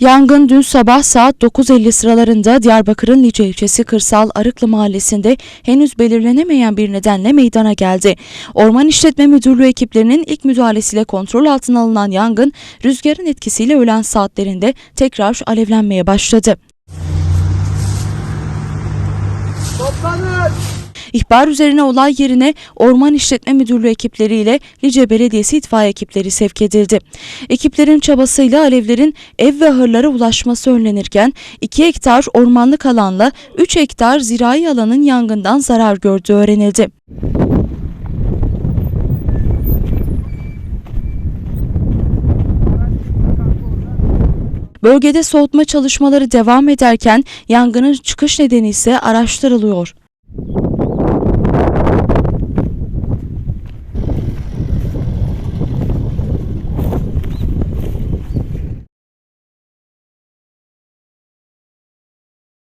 Yangın dün sabah saat 9.50 sıralarında Diyarbakır'ın Lice ilçesi Kırsal Arıklı mahallesinde henüz belirlenemeyen bir nedenle meydana geldi. Orman İşletme Müdürlüğü ekiplerinin ilk müdahalesiyle kontrol altına alınan yangın rüzgarın etkisiyle öğlen saatlerinde tekrar alevlenmeye başladı. İhbar üzerine olay yerine Orman İşletme Müdürlüğü ekipleriyle Lice Belediyesi itfaiye ekipleri sevk edildi. Ekiplerin çabasıyla alevlerin ev ve ahırlara ulaşması önlenirken 2 hektar ormanlık alanla 3 hektar zirai alanın yangından zarar gördüğü öğrenildi. Bölgede soğutma çalışmaları devam ederken yangının çıkış nedeni ise araştırılıyor.